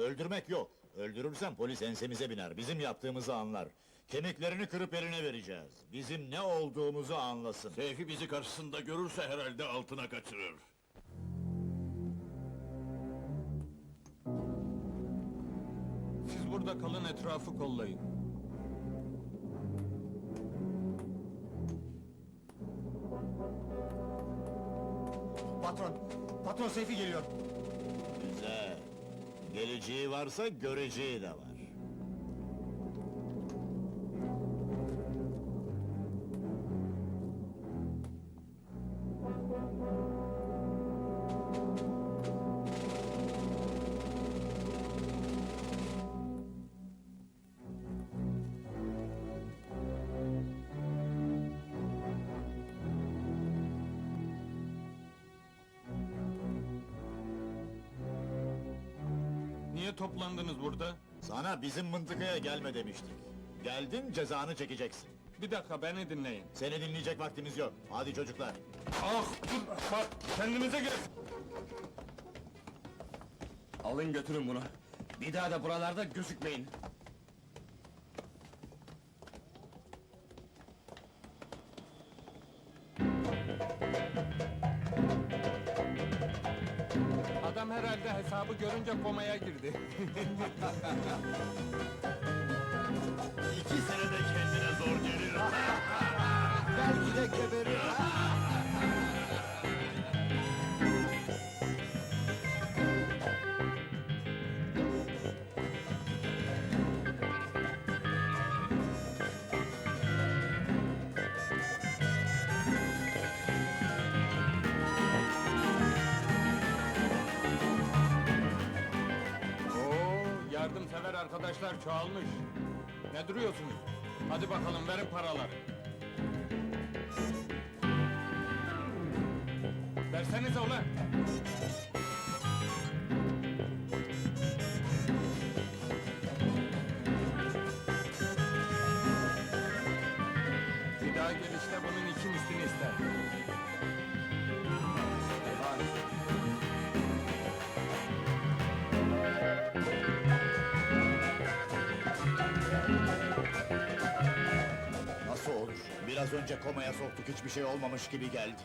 Öldürmek yok. Öldürürsen polis ensemize biner, bizim yaptığımızı anlar. Kemiklerini kırıp eline vereceğiz. Bizim ne olduğumuzu anlasın. Seyfi bizi karşısında görürse herhalde altına kaçırır. Siz burada kalın etrafı kollayın. Patron, patron Seyfi geliyor. Geleceği varsa göreceği de var. Niye toplandınız burada? Sana bizim mıntıkaya gelme demiştik. Geldin cezanı çekeceksin. Bir dakika beni dinleyin. Seni dinleyecek vaktimiz yok. Hadi çocuklar. Ah dur bak kendinize gel. Alın götürün bunu. Bir daha da buralarda gözükmeyin. Hesabı görünce komaya girdi. İki senede kendine zor gelir. Belki de geberir. Arkadaşlar çoğalmış. Ne duruyorsunuz? Hadi bakalım verin paraları. Versenize ulan! Biraz önce komaya soktuk hiçbir şey olmamış gibi geldi.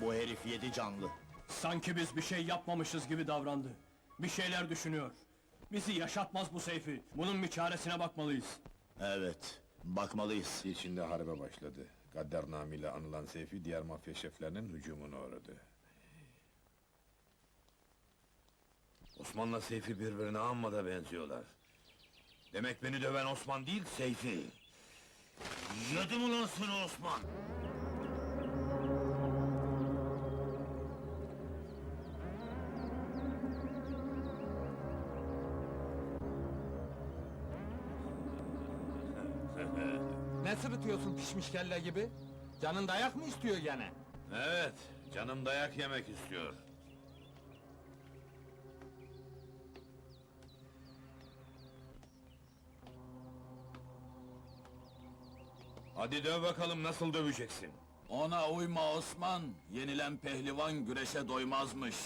Bu herif yedi canlı. Sanki biz bir şey yapmamışız gibi davrandı. Bir şeyler düşünüyor. Bizi yaşatmaz bu Seyfi. Bunun bir çaresine bakmalıyız. Evet, bakmalıyız. İçinde harbe başladı. Gaddar namıyla anılan Seyfi diğer mafya şeflerinin hücumuna uğradı. Osman'la Seyfi birbirine amma da benziyorlar. Demek beni döven Osman değil, Seyfi. Yedim ulan seni Osman! Ne sırıtıyorsun pişmiş kelle gibi? Canın dayak mı istiyor gene? Evet, canım dayak yemek istiyor. Hadi döv bakalım nasıl döveceksin? Ona uyma Osman. Yenilen pehlivan güreşe doymazmış.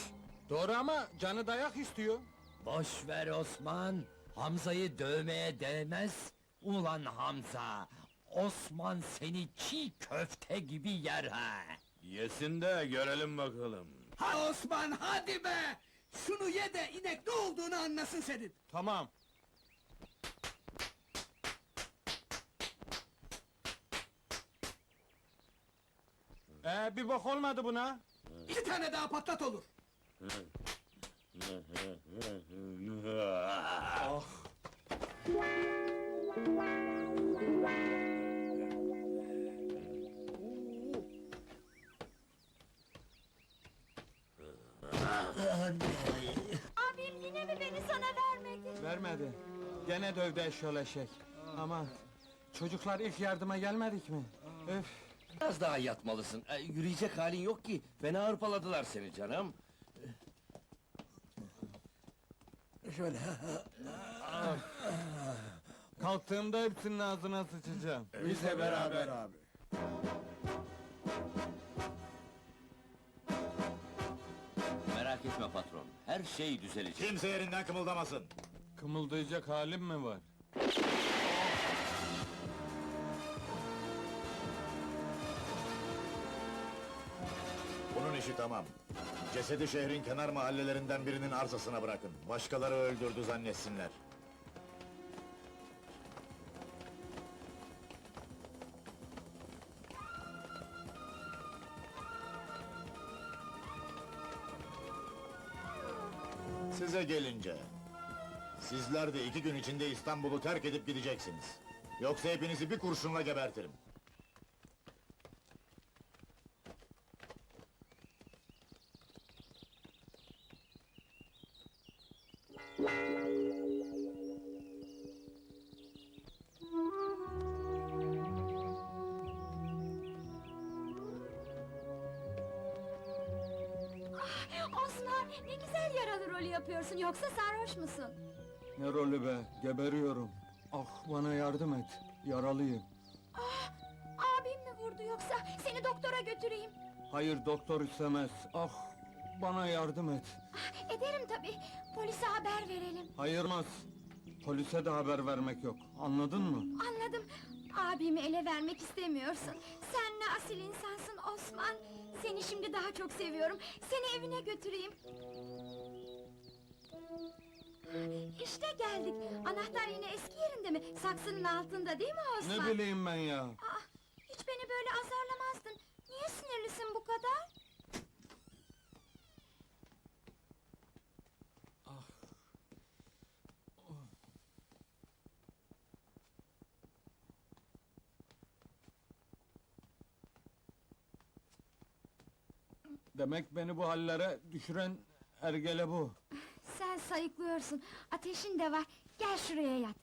Doğru ama canı dayak istiyor. Boş ver Osman. Hamza'yı dövmeye değmez. Ulan Hamza. Osman seni çiğ köfte gibi yer ha. Yesin de görelim bakalım. Ha Osman hadi be! Şunu ye de inek ne olduğunu anlasın senin. Tamam. Ee, bir bok olmadı buna. İki tane daha patlat olur. Abim yine mi beni sana vermedi? Vermedi. Gene dövdü eşyoleşek. Aman. Çocuklar ilk yardıma gelmedik mi? Öf. Biraz daha yatmalısın. Ee, yürüyecek halin yok ki. Fena hırpaladılar seni canım. Şöyle. Kalktığımda hepsinin ağzına sıçacağım. Biz de beraber. abi. Merak etme patron. Her şey düzelecek. Kimse yerinden kımıldamasın. Kımıldayacak halim mi var? İşi tamam. Cesedi şehrin kenar mahallelerinden birinin arsasına bırakın. Başkaları öldürdü zannetsinler. Size gelince... Sizler de iki gün içinde İstanbul'u terk edip gideceksiniz. Yoksa hepinizi bir kurşunla gebertirim. Ne güzel yaralı rolü yapıyorsun yoksa sarhoş musun? Ne rolü be, geberiyorum. Ah bana yardım et, yaralıyım. Abim mi vurdu yoksa seni doktora götüreyim? Hayır doktor istemez. Ah bana yardım et. Ah, Ederim tabii. Polise haber verelim. Hayırmaz. Polise de haber vermek yok. Anladın mı? Anladım. Abimi ele vermek istemiyorsun. Sen ne asil insansın Osman. Seni şimdi daha çok seviyorum. Seni evine götüreyim. İşte geldik. Anahtar yine eski yerinde mi? Saksının altında değil mi Osman? Ne bileyim ben ya. Ah, hiç beni böyle azarlamazdın. Niye sinirlisin bu kadar? Demek beni bu hallere düşüren ergele bu. Sen sayıklıyorsun. Ateşin de var. Gel şuraya yat.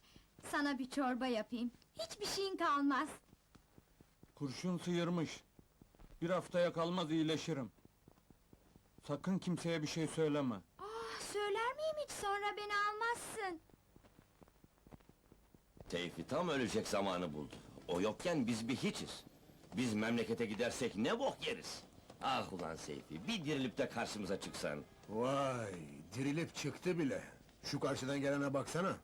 Sana bir çorba yapayım. Hiçbir şeyin kalmaz. Kurşun sıyırmış. Bir haftaya kalmaz iyileşirim. Sakın kimseye bir şey söyleme. Ah, söyler miyim hiç sonra beni almazsın. Tevfi tam ölecek zamanı buldu. O yokken biz bir hiçiz. Biz memlekete gidersek ne bok yeriz. Ah ulan Seyfi, bir dirilip de karşımıza çıksan. Vay, dirilip çıktı bile. Şu karşıdan gelene baksana.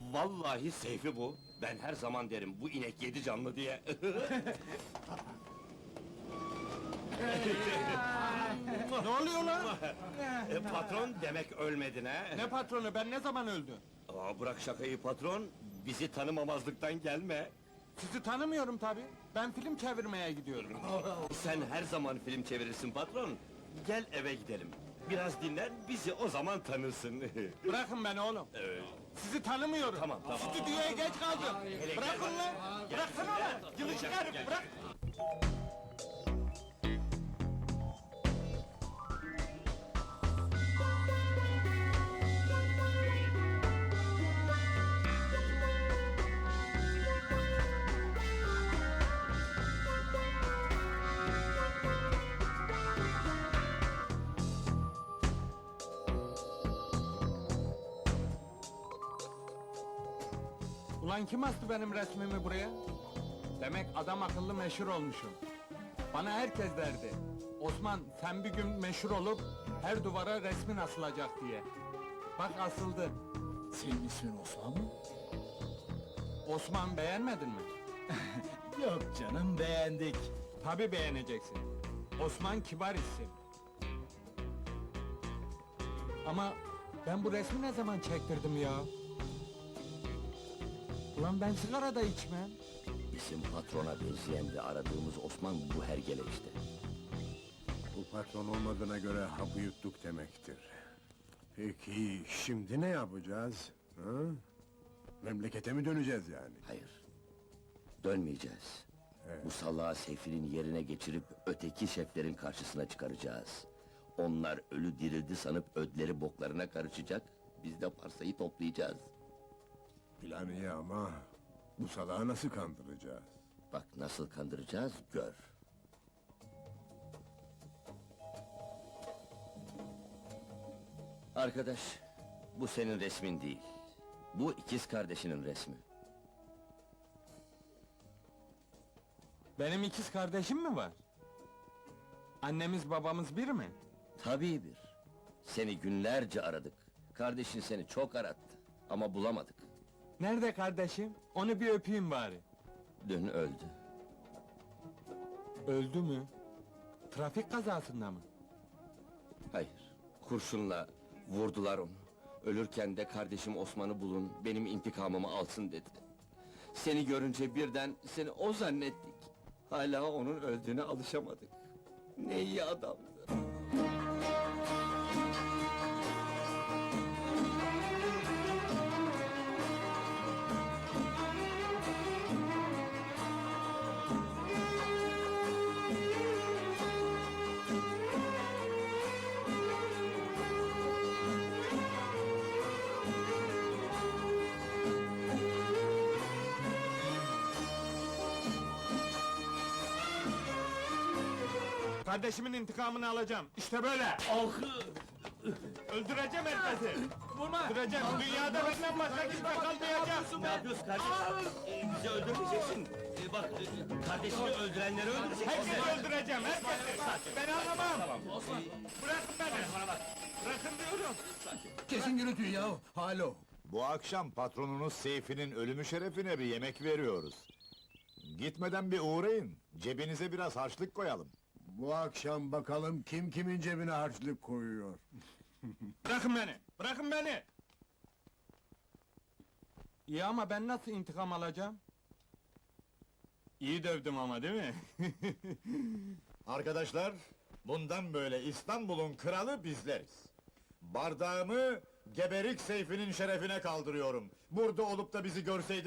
Vallahi Seyfi bu. Ben her zaman derim bu inek yedi canlı diye. ne oluyor lan? E, patron demek ölmedin ha? Ne patronu ben ne zaman öldüm? Aa, bırak şakayı patron, bizi tanımamazlıktan gelme. Sizi tanımıyorum tabi. Ben film çevirmeye gidiyorum. Sen her zaman film çevirirsin patron. Gel eve gidelim. Biraz dinlen, bizi o zaman tanırsın. Bırakın beni oğlum. Evet. Sizi tanımıyorum. Tamam, tamam. Stüdyoya geç kaldım. Bırakın lan. Bıraksana lan. Yılı çıkarım. Bırak. Ulan kim astı benim resmimi buraya? Demek adam akıllı meşhur olmuşum. Bana herkes derdi. Osman sen bir gün meşhur olup her duvara resmin asılacak diye. Bak asıldı. Senin ismin Osman mı? Osman beğenmedin mi? Yok canım, beğendik. Tabi beğeneceksin. Osman kibar isim. Ama ben bu resmi ne zaman çektirdim ya? Ulan ben sigara da içmem. Bizim patrona benzeyen ve aradığımız Osman bu hergele işte. Bu patron olmadığına göre hapı yuttuk demektir. Peki, şimdi ne yapacağız? Ha? Memlekete mi döneceğiz yani? Hayır. Dönmeyeceğiz. Bu salağı Seyfi'nin yerine geçirip öteki şeflerin karşısına çıkaracağız. Onlar ölü dirildi sanıp ödleri boklarına karışacak. Biz de parsayı toplayacağız. Plan iyi ama bu salağı nasıl kandıracağız? Bak nasıl kandıracağız gör. Arkadaş, bu senin resmin değil. Bu ikiz kardeşinin resmi. Benim ikiz kardeşim mi var? Annemiz babamız bir mi? Tabii bir. Seni günlerce aradık. Kardeşin seni çok arattı. Ama bulamadık. Nerede kardeşim? Onu bir öpeyim bari. Dün öldü. Öldü mü? Trafik kazasında mı? Hayır, kurşunla vurdular onu. Ölürken de kardeşim Osman'ı bulun, benim intikamımı alsın dedi. Seni görünce birden seni o zannettik. Hala onun öldüğüne alışamadık. Ne iyi adamdı. Kardeşimin intikamını alacağım. İşte böyle. Öldüreceğim herkesi. Vurma. Öldüreceğim. Dünyada benden başka kimse kalmayacak. Ne yapıyorsun kardeşim? bizi öldürmeyeceksin. bak, kardeşini öldürenleri öldüreceksin. Herkesi öldüreceğim. Herkesi. Ben anlamam. Bırakın beni. Bırakın diyorum. Kesin gürültüyü ya. Halo. Bu akşam patronunuz Seyfi'nin ölümü şerefine bir yemek veriyoruz. Gitmeden bir uğrayın, cebinize biraz harçlık koyalım. Bu akşam bakalım kim kimin cebine harçlık koyuyor. Bırakın beni. Bırakın beni. İyi ama ben nasıl intikam alacağım? İyi dövdüm ama değil mi? Arkadaşlar, bundan böyle İstanbul'un kralı bizleriz. Bardağımı Geberik Seyfi'nin şerefine kaldırıyorum. Burada olup da bizi görseydi